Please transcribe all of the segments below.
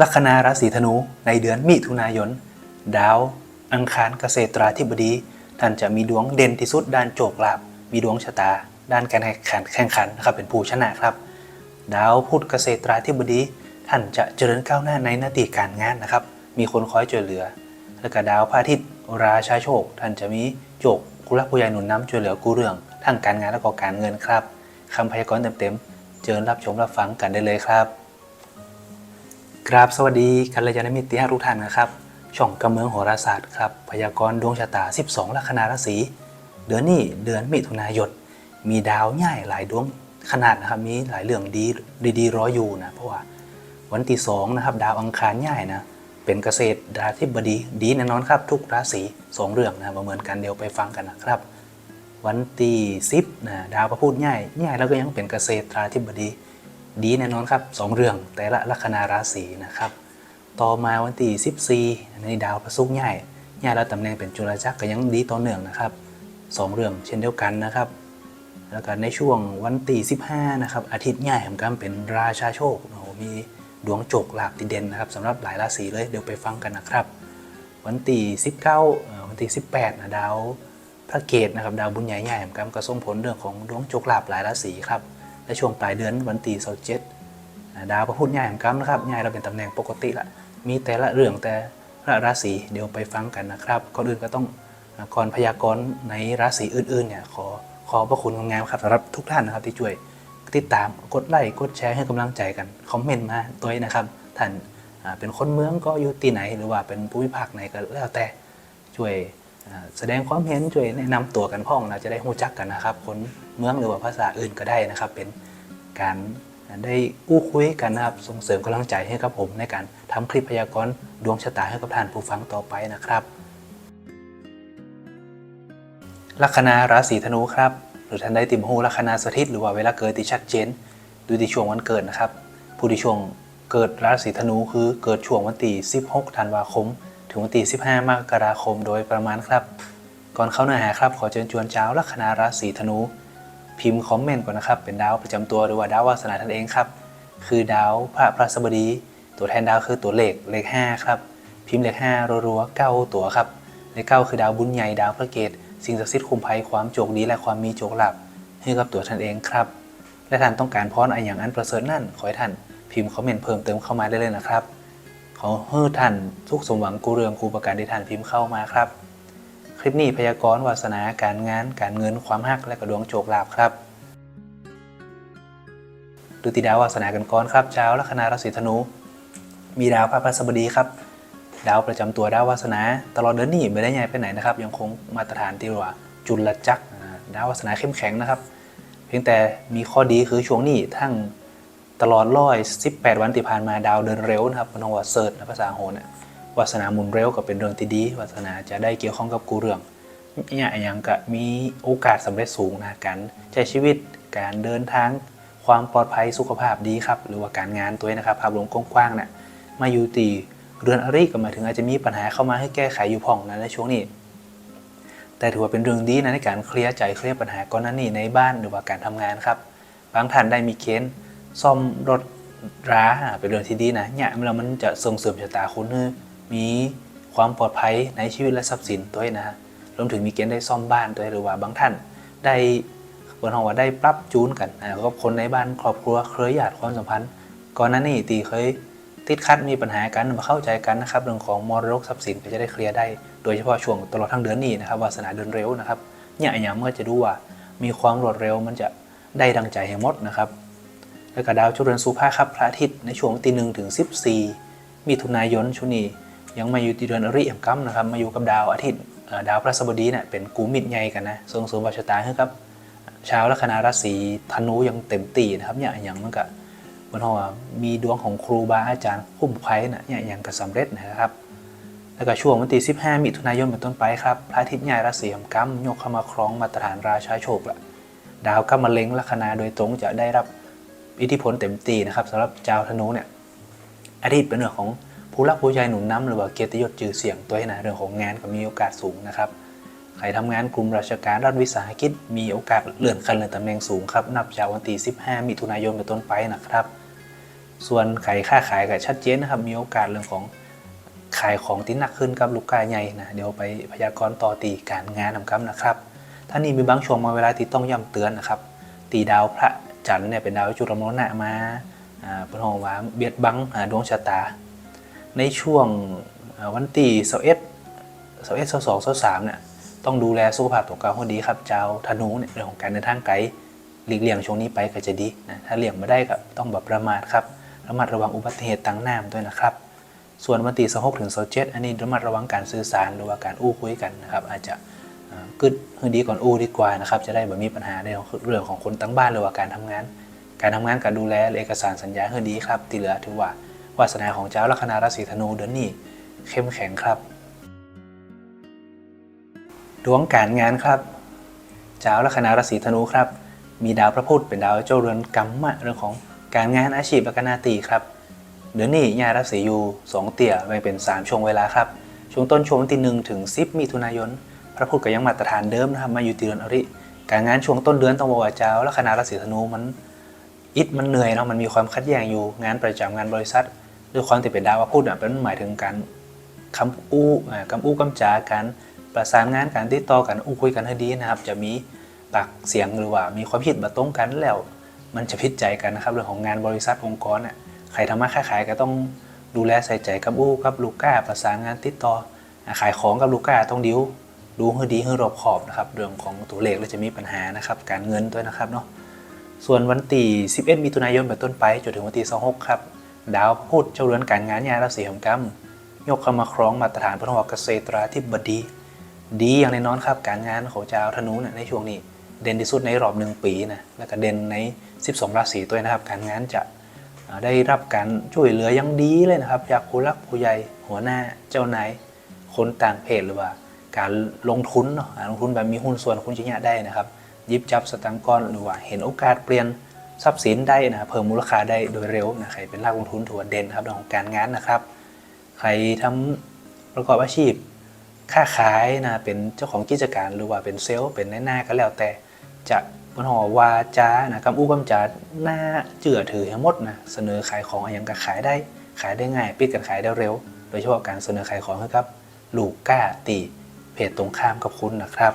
ลัคนาราศีธนูในเดือนมิถุนายน ดาว อังคารเกษตราธิบดี ท่านจะมีดวงเด่นที่สุดด้านโจกลาภมีดวงชะตา ด้านการแข่งขันนะครับเป็นผู้ชนะครับ ดาวพุธเกษตราธิบดี ท่านจะเจริญก้าวหน้าในหน้าที่การงานนะครับ มีคนคอยช่วยเหลือ แล้วก็ดาวพระอาทิตย์ราชาโชค ท่านจะมีโจกกุลักผู้ใหญ่หนุนน้ำช่วยเหลือกู้เรื่องทั้งการงานและก็การเงินครับคำพยากรณ์เต็มๆเชิญรับชมรับฟังกันได้เลยครับ กราบสวัสดีกัลยาณมิตรที่ทุกท่านนะครับ ช่องกำเมืองโหราศาสตร์ครับพยากรณ์ดวงชะตา 12 ลัคนาราศีเดือนนี้เดือนมิถุนายนมีดาวใหญ่หลายดวงขนาดนะครับมีหลายเรื่องดีดีๆรออยู่นะเพราะว่าวันที่สองนะครับดาวอังคารใหญ่นะเป็นเกษตรดาวที่บดีดีแน่นอนครับทุกราศีสองเรื่องนะมาเมือนกันเดี๋ยวไปฟังกันนะครับ วันที่สิบนะดาวพระพุธใหญ่ใหญ่แล้วก็ยังเป็นเกษตราธิบดี ดีแน่นอนครับสองเรื่องแต่ละลัคนาราศีนะครับ ต่อมาวันที่14ในดาวพระศุกร์ใหญ่ใหญ่แล้วตำแหน่งเป็นจุลจักรก็ยังดีต่อเนื่องนะครับสองเรื่องเช่นเดียวกันนะครับแล้วก็ในช่วงวันที่15นะครับอาทิตย์ใหญ่ของการเป็นราชาโชคโอ้โหมีดวงโจกหลาภติเด่นนะครับสำหรับหลายราศีเลยเดี๋ยวไปฟังกันนะครับ วันที่19เอ่อวันที่18นะดาวพระเกตนะครับดาวบุญใหญ่ใหญ่ของการก็ส่งผลเรื่องของดวงโจกหลาภหลายราศีครับ และช่วงปลายเดือนวันที่27อ่าดาวพระพุธใหญ่ของกัมนะครับใหญ่เราเป็นตำแหน่งปกติละมีแต่ละเรื่องแต่ละราศีเดี๋ยวไปฟังกันนะครับก่อนอื่นก็ต้องก่อนพยากรณ์ในราศีอื่นๆเนี่ยขอขอพระคุณงามๆครับสำหรับทุกท่านนะครับที่ช่วยติดตามกดไลค์กดแชร์ให้กำลังใจกันคอมเมนต์มาตัวเองนะครับท่านเป็นคนเมืองก็อยู่ที่ไหนหรือว่าเป็นผู้พิพากษไหนก็แล้วแต่ช่วย แสดงความเห็นช่วยแนะนำตัวกันพ่องนะจะได้รู้จักกันนะครับ คนเมืองหรือว่าภาษาอื่นก็ได้นะครับ เป็นการได้อู้คุยกันนะครับส่งเสริมกำลังใจให้กับผม ในการทำคลิปพยากรณ์ดวงชะตาให้กับท่านผู้ฟังต่อไปนะครับลัคนาราศีธนูครับหรือท่านได้ติมหูลัคนาสถิต หรือว่าเวลาเกิดที่ชัดเจนดูที่ช่วงวันเกิดนะครับ ผู้ที่ช่วงเกิดราศีธนูคือเกิดช่วงวันที่16ธันวาคม งวันที่15 มกราคมโดยประมาณครับ ก่อนเข้าเนื้อหาครับ ขอเชิญชวนเจ้าลัคนาราศีธนู พิมพ์คอมเมนต์ก่อนนะครับ เป็นดาวประจำตัวหรือว่าดาววาสนาท่านเองครับ คือดาวพระพระสบดี ตัวแทนดาวคือตัวเลขเลข 5 ครับ พิมพ์เลข5รัวๆเก้าตัวครับ เลขเก้าคือดาวบุญใหญ่ดาวพระเกตสิ่งศักดิ์สิทธิ์คุมภัยความโจกดีและความมีโจกลับให้กับตัวท่านเองครับ และท่านต้องการพรอะไรอย่างอันประเสริฐนั่นขอให้ท่านพิมพ์คอมเมนต์เพิ่มเติมเข้ามาได้เลยนะครับ ขอให้ท่านทุกสมหวังกูเรืองกูประการที่ท่านพิมพ์เข้ามาครับ คลิปนี้พยากรณ์วาสนาการงาน การเงินความฮักและกระดวงโจกลาภครับดูติดาววาสนากันก่อนครับเช้าลัคนาราศีธนู มีดาวพระพฤหัสบดีครับ ดาวประจำตัวดาววาสนา ตลอดเดือนนี้ไม่ได้ย้ายไปไหนนะครับ ยังคงมาตรฐานที่ว่าจุลจักรดาววาสนาเข้มแข็งนะครับ เพียงแต่มีข้อดีคือช่วงนี้ทั้ง ตลอดร้อย18วันที่ผ่านมาดาวเดินเร็วนะครับมันว่าเซิร์ชนะภาษาโหนวาสนาหมุนเร็วก็เป็นเรื่องที่ดีวาสนาจะได้เกี่ยวข้องกับกูเรื่องเนี่ยอย่างก็มีโอกาสสำเร็จสูงนะการใช้ชีวิตการเดินทางความปลอดภัยสุขภาพดีครับ หรือว่าการงานตัวเองนะครับภาพรวมกว้างๆเนี่ยมาอยู่ตีเรือนอริก็หมายถึงอาจจะมีปัญหาเข้ามาให้แก้ไขอยู่พ่องนะในช่วงนี้ แต่ถือว่าเป็นเรื่องดีนะในการเคลียร์ใจเคลียร์ปัญหาก่อนหน้านี้ในบ้านหรือว่าการทำงานครับ บางท่านได้มีเค้น ซ่อมรถราอ่าเป็นเรื่องที่ดีนะเนี่ยเรามันจะส่งเสริมชะตาคุณให้มีความปลอดภัยในชีวิตและทรัพย์สินตัวเองนะฮะรวมถึงมีเกณฑ์ได้ซ่อมบ้านตัวเองหรือว่าบางท่าน ได้บนห้องว่าได้ปรับจูนกันนะกับคนในบ้านครอบครัวเคยญาติความสัมพันธ์ ก่อนหน้านี้ตีเคยติดขัดมีปัญหากันมาเข้าใจกันนะครับเรื่องของมรดกทรัพย์สินก็จะได้เคลียร์ได้ โดยเฉพาะช่วงตลอดทั้งเดือนนี้นะครับวาสนาเดินเร็วนะครับเนี่ยอย่างเมื่อจะดูว่ามีความรวดเร็วมันจะได้ดังใจให้หมดนะครับ แล้วก็ดาวจุเรือนสุภาครับพระอาทิตย์ในช่วงตีหนึ่งถึง14มิถุนายนช่วงนี้ยังมาอยู่ที่เดือนอริยมกัมนะครับมาอยู่กับดาวอาทิตย์ดาวพระสบดีเนี่ยเป็นกูมิดใหญ่กันนะทรงสมบัติชะตาให้ครับชาวลัคนาราศีธนูยังเต็มตีนะครับเนี่ยอย่างมันก็บนห้องว่ามีดวงของครูบาอาจารย์คุ้มไพ่นะเนี่ยอย่างก็สำเร็จนะครับ แล้วก็ช่วงวันที่15 มิถุนายนเป็นต้นไปครับพระอาทิตย์ใหญ่ราศีองกัมยกเข้ามาครองมาตรฐานราชาโชคละดาวกัมมะเล็งลัคนาโดยตรงจะได้รับ อิทธิพลเต็มตีนะครับสำหรับชาวธนูเนี่ยอาทิตย์เป็นเรื่องของผู้รักผู้ใหญ่หนุนน้ำหรือว่าเกียรติยศชื่อเสียงตัวให้นะเรื่องของงานก็มีโอกาสสูงนะครับใครทำงานกลุ่มราชการรัฐวิสาหกิจมีโอกาสเลื่อนขั้นเลื่อนตำแหน่งสูงครับนับจากวันที่15 มิถุนายนเป็นต้นไปนะครับ ส่วนขายค่าขายก็ชัดเจนนะครับมีโอกาสเรื่องของขายของที่หนักขึ้นกับลูกค้าใหญ่นะเดี๋ยวไปพยากรณ์ต่อตีการงานนำครับนะครับท่านนี้มีบางช่วงมาเวลาที่ต้องย้ำเตือนนะครับตีดาวพระ จันทร์เนี่ยเป็นดาวจุลมรณะมาอ่าเป็นห้องว่าเบียดบังดวงชะตา ในช่วงวันที่เสาเอ็ดเสาเอ็ดเสาสองเสาสามเนี่ยต้องดูแลสุขภาพตัวเก่าให้ดีครับเจ้าธนูเนี่ยเรื่องของการเดินทางไกลหลีกเลี่ยงช่วงนี้ไปก็จะดีนะถ้าเลี่ยงไม่ได้ก็ต้องแบบประมาทครับระมัดระวังอุบัติเหตุต่างน้ำด้วยนะครับ ส่วนวันที่สิบหกถึงสิบเจ็ดอันนี้ระมัดระวังการสื่อสารหรือว่าการอู้คุยกันนะครับอาจจะ กึดให้ดีก่อนอู้ดีกว่านะครับจะได้แบบมีปัญหาในเรื่องของคนตั้งบ้านหรือว่าการทำงาน การทำงานการดูแลเอกสารสัญญาให้ดีครับที่เหลือถือว่าวาสนาของเจ้าลัคนาราศีธนูเดือนนี้เข้มแข็งครับ ดวงการงานครับเจ้าลัคนาราศีธนูครับ มีดาวพระพุธเป็นดาวเจ้าเรือนกรรมะเรื่องของการงานอาชีพและกนาตีครับเดือนนี้ยาราศีอยู่สองเตี่ยแบ่งเป็น 3 ช่วงเวลาครับช่วงต้นช่วงวันที่หนึ่งถึง10มิถุนายน พระพุธก็ยังมาตรฐานเดิมนะครับมาอยู่ที่เดือนอริการงานช่วงต้นเดือนต้องบอกว่าเจ้าลัคนาราศีธนูมันอิดมันเหนื่อยเนาะมันมีความคัดแย้งอยู่งานประจำงานบริษัทด้วยความที่เป็นดาวพูดอะเป็นหมายถึงการคำอู้คำอู้คำจาการประสานงานการติดต่อกันอู้คุยกันให้ดีนะครับ จะมีปากเสียงหรือว่ามีความคิดมาตรงกันแล้ว มันจะพิดใจกันนะครับเรื่องของงานบริษัทองค์กรน่ะใครทำมาค้าขายก็ต้องดูแลใส่ใจกับอู้กับลูกค้าประสานงานติดต่อขายของกับลูกค้าต้องดิว ดูให้ดีให้รอบขอบนะครับเรื่องของตัวเลขแล้วจะมีปัญหานะครับ การเงินด้วยนะครับเนาะส่วนวันที่ 11 มิถุนายนเป็นต้นไปจนถึงวันที่ 26 ครับ ดาวพุธเจ้าเรือนการงานยาราศีของกรรมยกเข้ามาครองมาตรฐานพระหัวเกษตราธิบดี ดีอย่างแน่นอนครับการงานของเจ้าธนูเนี่ยในช่วงนี้ เด่นที่สุดในรอบหนึ่งปีนะแล้วก็เด่นใน 12 ราศีด้วยนะครับ การงานจะได้รับการช่วยเหลืออยังดีเลยนะครับจากผู้รักผู้ใหญ่หัวหน้าเจ้านายคนต่างเพศหรือว่า การลงทุนเนาะลงทุนแบบมีหุ้นส่วนคุณจะเนี่ยได้นะครับยิบจับสตังค์ก้อนหรือว่าเห็นโอกาสเปลี่ยนทรัพย์สินได้นะเพิ่มมูลค่าได้โดยเร็วนะใครเป็นนักลงทุนถือว่าเด่นครับเรื่องของการงานนะครับ ใครทำประกอบอาชีพ ค้าขายนะเป็นเจ้าของกิจการหรือว่าเป็นเซลล์เป็นในหน้าก็แล้วแต่จะบนหอวาจานะคำอู้คำจาหน้าเจือถือทั้งหมดนะเสนอขายของอย่างก็ขายได้ ขายได้ง่ายปิดกันขายได้เร็ว โดยเฉพาะการเสนอขายของให้กับลูกก้าตี เพจตรงข้ามกับคุณนะครับ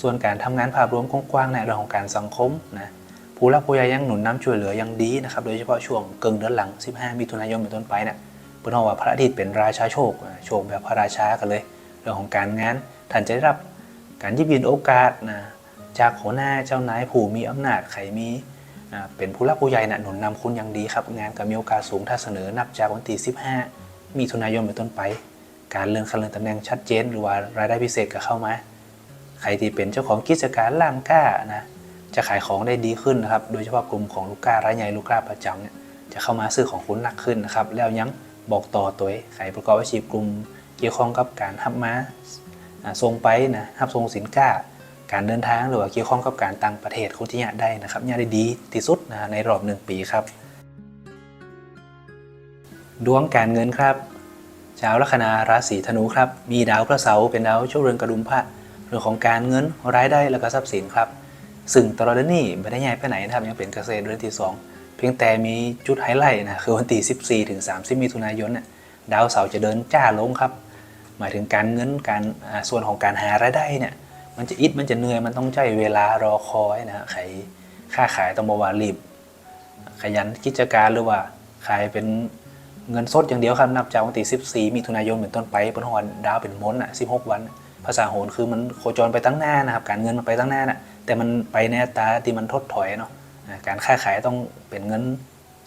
ส่วนการทำงานภาพรวมกว้างๆในเรื่องของการสังคมนะผู้รักผู้ใหญ่ยังหนุนน้ำช่วยเหลือยังดีนะครับ โดยเฉพาะช่วงเกิงเดือนหลัง 15 มิถุนายนเป็นต้นไปเนี่ยเพื่อนบอกว่าพระอาทิตย์เป็นราชาโชค โชคแบบพระราชากันเลย เรื่องของการงานท่านจะได้รับการยิบยินโอกาสนะจากหัวหน้าเจ้านายผู้มีอำนาจใครมีเป็นผู้รักผู้ใหญ่นะหนุนนำคุณอย่างดีครับ งานก็มีโอกาสสูงถ้าเสนอนับจากวันที่ 15 มิถุนายนเป็นต้นไป การเลื่อนขั้นเลื่อนตำแหน่งชัดเจน หรือว่ารายได้พิเศษก็เข้ามา ใครที่เป็นเจ้าของกิจการร้านค้านะจะขายของได้ดีขึ้นนะครับ โดยเฉพาะกลุ่มของลูกค้ารายใหญ่ลูกค้าประจำเนี่ยจะเข้ามาซื้อของคุณหนักขึ้นนะครับ แล้วยังบอกต่อตัวเองใครประกอบอาชีพกลุ่มเกี่ยวข้องกับการทับมาอ่าส่งไปนะทับส่งสินค้า การเดินทางหรือว่าเกี่ยวข้องกับการต่างประเทศคุณที่เนี่ยได้นะครับเนี่ยได้ดีที่สุดนะในรอบหนึ่งปีครับ ดวงการเงินครับ ชาวลัคนาราศีธนูครับ มีดาวพระเสาร์เป็นดาวโชคเรือนกระดุมพระเรื่องของการเงินรายได้และก็ทรัพย์สินครับ ซึ่งตลอดเดือนนี้ไม่ได้ย้ายไปไหนนะครับยังเป็นเกษตรเดือนที่ 2 เพียงแต่มีจุดไฮไลท์นะคือวันที่14ถึง30 มิถุนายนน่ะดาวเสาร์จะเดินจ้าลงครับ หมายถึงการเงินการส่วนของการหารายได้เนี่ยมันจะอิดมันจะเหนื่อยมันต้องใช้เวลารอคอยนะฮะใครค้าขายต้องบอกว่ารีบขยันกิจการหรือว่าขายเป็น เงินสดอย่างเดียวครับนับจากวันที่14มิถุนายนเป็นต้นไปเป็นวันดาวเป็นม้นอะ16 วัน ภาษาโหรคือมันโคจรไปตั้งหน้านะครับการเงินมันไปตั้งหน้าน่ะแต่มันไปในอัตราที่มันทดถอยเนาะการค้าขายต้องเป็นเงิน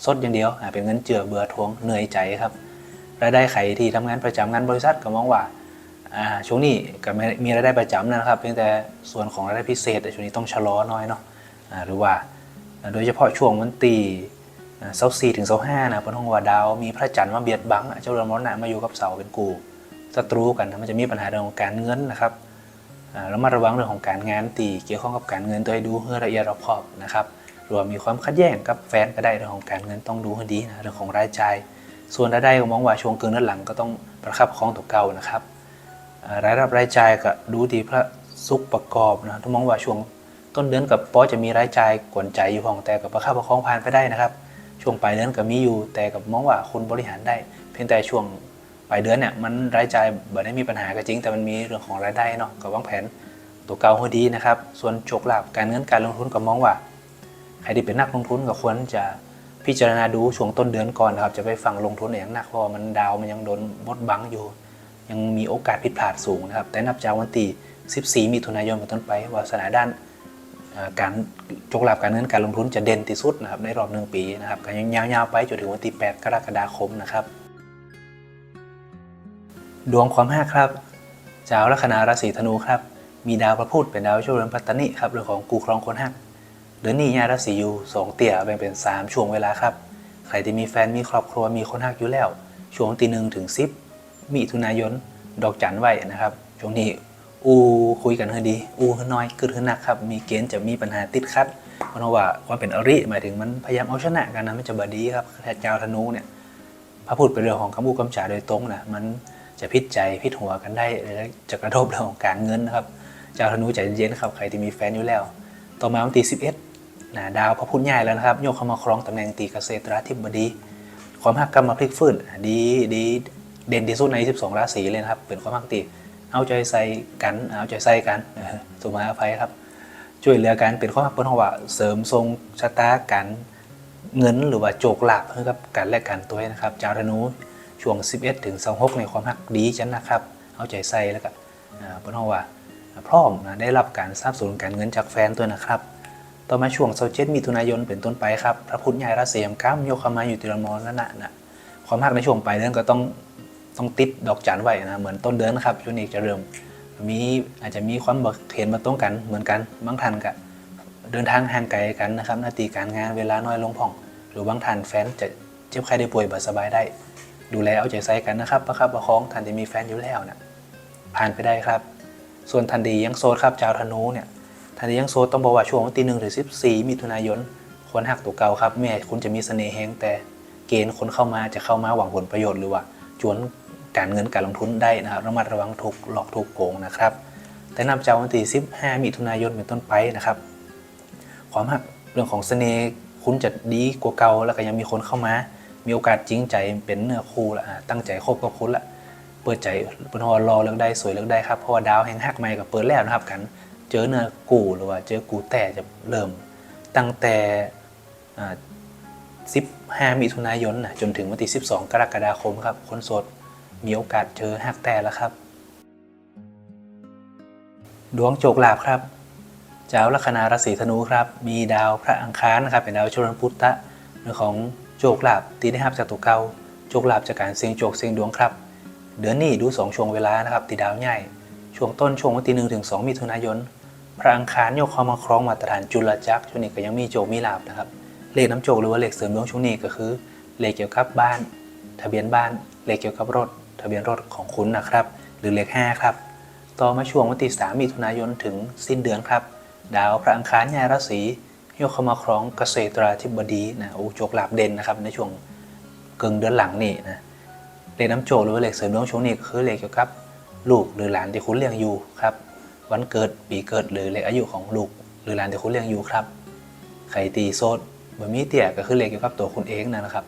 สดอย่างเดียวอ่าเป็นเงินเจือเบื่อทวงเหนื่อยใจครับรายได้ใครที่ทำงานประจำงานบริษัทก็มองว่าอ่าช่วงนี้ก็มีรายได้ประจำนะครับเพียงแต่ส่วนของรายได้พิเศษช่วงนี้ต้องชะลอหน้อยเนาะอ่าหรือว่าโดยเฉพาะช่วงวันตี เสาสี่ถึงเสาห้านะเป็นห้องว่าดาวมีพระจันทร์มาเบียดบังเจ้าเรือนมรณะมาอยู่กับเสาเป็นกูศัตรูกันนะมันจะมีปัญหาเรื่องของการเงินนะครับแล้วมาระวังเรื่องของการงานตีเกี่ยวข้องกับการเงินตัวให้ดูให้ละเอียดรอบคอบนะครับหรือว่ามีความขัดแย้งกับแฟนก็ได้เรื่องของการเงินต้องดูให้ดีนะเรื่องของรายจ่ายส่วนรายได้ก็มองว่าช่วงเกินด้านหลังก็ต้องประคับประคองตัวเก่านะครับรายรับรายจ่ายก็ดูดีพระสุขประกอบนะถ้ามองว่าช่วงต้นเดือนกับปอจะมีรายจ่ายกวนใจอยู่ของแต่กับประคับประคองผ่านไปได้นะครับ ช่วงปลายเดือนก็มีอยู่ แต่กับมองว่าคุณบริหารได้ เพียงแต่ช่วงปลายเดือนเนี่ยมันรายจ่ายบ่ได้มีปัญหาก็จริง แต่มันมีเรื่องของรายได้เนาะก็วางแผนตัวเก่าให้ดีนะครับ ส่วนโชคลาภการเงินการลงทุนก็มองว่า ใครที่เป็นนักลงทุนก็ควรจะพิจารณาดูช่วงต้นเดือนก่อนนะครับ จะไปฟังลงทุนอย่างหนักเพราะมันดาวมันยังโดนบดบังอยู่ ยังมีโอกาสผิดพลาดสูงนะครับ แต่นับจากวันที่ 14 มิถุนายนเป็นต้นไปวาสนาด้าน การโชคลาภการเงินการลงทุนจะเด่นที่สุดนะครับในรอบหนึ่งปีนะครับก็ยังยาวๆไปจนถึงวันที่ 8 กรกฎาคมนะครับ ดวงความห้าครับชาวลัคนาราศีธนูครับมีดาวพระพุธเป็นดาวช่วยเรือนปัตตานิครับเรื่องของกูครองคนหักเดือนนี้ยาราศีอยู่สองเตี่ยแบ่งเป็น 3 ช่วงเวลาครับใครที่มีแฟนมีครอบครัวมีคนหักอยู่แล้ว ช่วงตีหนึ่งถึงสิบมิถุนายนดอกจันไว้นะครับช่วงนี้ อูคุยกันให้ดี อูให้น้อยกึดให้หนักครับ มีเกณฑ์จะมีปัญหาติดขัด เพราะว่าความเป็นอริหมายถึงมันพยายามเอาชนะกันนะมันจะบดีครับแต่เจ้าธนูเนี่ยพระพุทธเป็นเรื่องของคำพูดคำจาโดยตรงนะมันจะพิษใจพิษหัวกันได้และจะกระทบเรื่องของการเงินนะครับ เจ้าธนูใจเย็นครับใครที่มีแฟนอยู่แล้ว ต่อมาวันที่11นะดาวพระพุธใหญ่แล้วนะครับโยกเข้ามาครองตำแหน่งตีเกษตราธิบดี ความหักกรรมมาพลิกฟื้นดีดีเด่นที่สุดใน 12 ราศีเลยนะครับเป็นความหักตี เอาใจใส่กันเอาใจใส่กันสุมาอภัยครับ ช่วยเหลือกันเป็นความหักเป็นเพราะว่าเสริมทรงชะตากันเงินหรือว่าโจกหลาบให้กับกันและกันตัวนะครับจาวธนูช่วง 11 ถึง 26 ในความหักดีจันนะครับ เอาใจใส่แล้วก็เป็นเพราะว่าพร้อมนะได้รับการสนับสนุนการเงินจากแฟนตัวนะครับ ต่อมาช่วง27มิถุนายนเป็นต้นไปครับ พระพุทธญ่ราศียมก้ามโยกเข้ามาอยู่ติรมรณะนะความหักในช่วงปลายเดือนก็ต้อง ต้องติดดอกจันไว้นะเหมือนต้นเดือนนะครับช่วงนี้จะเริ่มมีอาจจะมีความบกเห็นมาตรงกันเหมือนกันบางท่านก็เดินทางห่างไกลกันนะครับหน้าที่การงานเวลาน้อยลงผ่อง หรือบางท่านแฟนจะเจ็บไข้ได้ป่วยบสบายได้ ดูแลเอาใจใส่กันนะครับประคับประคองท่านทีมีแฟนอยู่แล้วนะผ่านไปได้ครับ ส่วนทันดียังโซดครับชาวธนูเนี่ยทันดียังโซดต้องบอกว่าช่วงวันที่หนึ่งถึงสิบสี่มิถุนายนควรหักตัวเก่าครับแม้คุณจะมีเสน่ห์แฮงแต่เกณฑ์คนเข้ามาจะเข้ามาหวังผลประโยชน์หรือว่าจวน การเงินการลงทุนได้นะครับระมัดระวังถูกหลอกถูกโกงนะครับแต่นับจากวันที่15มิถุนายนเป็นต้นไปนะครับ ความหักเรื่องของเสน่ห์คุณจะดีกว่าเก่าแล้วก็ยังมีคนเข้ามา มีโอกาสจริงใจเป็นเนื้อคู่ละอะตั้งใจคบกับคุณละเปิดใจเป็นฮอรอเลือกได้สวยเลือกได้ครับเพราะว่าดาวแห่งหักใหม่กับเปิดแล้วนะครับกันเจอเนื้อกูหรือว่าเจอกูแต่จะเริ่ม ตั้งแต่15มิถุนายนนะจนถึงวันที่12 กรกฎาคมครับคนโสด มีโอกาสเจอหักแต่แล้วครับ ดวงโจกลาภครับ เจ้าลัคนาราศีธนูครับ มีดาวพระอังคารนะครับเป็นดาวชนพุทธะเรื่องของโจกลาภตีได้รับจากตัวเก่าโจกลาภจากการเสี่ยงโจกเสี่ยงดวงครับ เดือนนี้ดูสองช่วงเวลานะครับตีดาวใหญ่ช่วงต้นช่วงวันที่หนึ่งถึงสองมิถุนายน พระอังคารโยกเข้ามาครองมาตรฐานจุลจักรช่วงนี้ก็ยังมีโจกมีลาภนะครับเลขน้ำโจกหรือว่าเลขเสริมดวงช่วงนี้ก็คือเลขเกี่ยวกับบ้าน ทะเบียนบ้านเลขเกี่ยวกับรถ ทะเบียนรถของคุณนะครับ หรือเลข5ครับ ต่อมาช่วงวันที่3มิถุนายนถึงสิ้นเดือนครับ ดาวพระอังคารย้ายราศีโยกเข้ามาครองเกษตราธิบดีนะโอ้โจกหลาบเด่นนะครับในช่วงเกิงเดือนหลังนี่นะเลขน้ำโจหรือเลขเสริมดวงช่วงนี้คือเลขเกี่ยวกับลูกหรือหลานที่คุณเลี้ยงอยู่ครับวันเกิดปีเกิดหรือเลขอายุของลูก หรือหลานที่คุณเลี้ยงอยู่ครับใครตีโซดบะมีเตี่ยก็คือเลขเกี่ยวกับตัวคุณเองนะครับ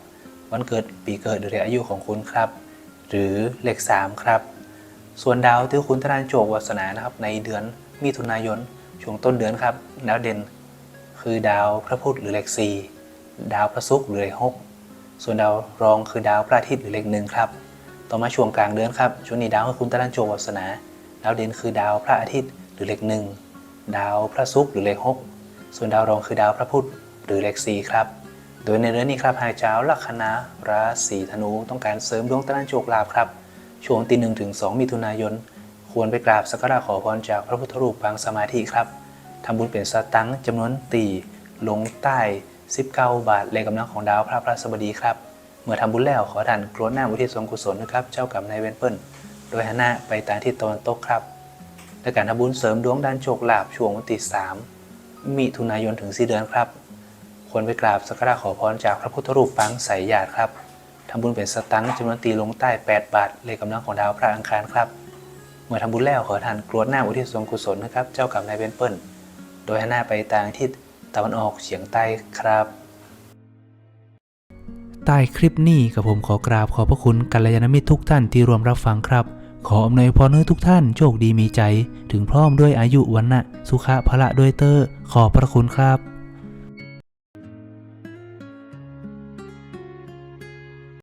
วันเกิดปีเกิดหรือเลขอายุของคุณครับ หรือเลข 3 ครับ ส่วนดาวที่คุณธนานโจกวาสนานะครับในเดือนมิถุนายนช่วงต้นเดือนครับดาวเด่น คือดาวพระพุธหรือเลข 4 ดาวพระศุกร์หรือเลข 6 ส่วนดาวรองคือดาวพระอาทิตย์หรือเลขหนึ่งครับต่อมาช่วงกลางเดือนครับช่วงนี้ดาวของคุณธนานโจกวาสนาดาวเด่นคือดาวพระอาทิตย์หรือเลขหนึ่งดาวพระศุกร์หรือเลข 6 ส่วนดาวรองคือดาวพระพุธหรือเลข 4 ครับ โดยในเรื่องนี้ครับหากเจ้าลัคนาราศีธนูต้องการเสริมดวงตะนันโชคลาภครับ ช่วงตีหนึ่งถึงสองมิถุนายน ควรไปกราบสักการะขอพรจากพระพุทธรูปปางสมาธิครับทำบุญเป็นสตังค์จำนวนตีลงใต้19บาทเลขกำลังของดาวพระพระสบดีครับ เมื่อทำบุญแล้วขอท่านกรวดหน้าอุทิศส่วนกุศลนะครับ เจ้ากรรมนายเวรเปิลโดยหันหน้าไปทางทิศตะวันตกครับและการทำบุญเสริมดวงด้านโชคลาภช่วงวันที่3มิถุนายนถึง4เดือนครับ ควรไปกราบสักการะขอพรจากพระพุทธรูปปางใสหยาดครับทำบุญเป็นสตังค์จำนวนตีลงใต้ 8 บาท เลขกำลังของดาวพระอังคารครับ เมื่อทำบุญแล้วขอทานกรวดหน้าอุทิศส่วนกุศลนะครับ เจ้ากรรมนายเวรเปิลโดยให้หน้าไปทางทิศตะวันออกเฉียงใต้ครับ ใต้คลิปนี้กับผมขอกราบขอบพระคุณกัลยาณมิตรทุกท่านที่รวมรับฟังครับ ขออำนวยพรให้ทุกท่านโชคดีมีใจ ถึงพร้อมด้วยอายุวันนะสุขะพละด้วยเตอร์ขอบพระคุณครับ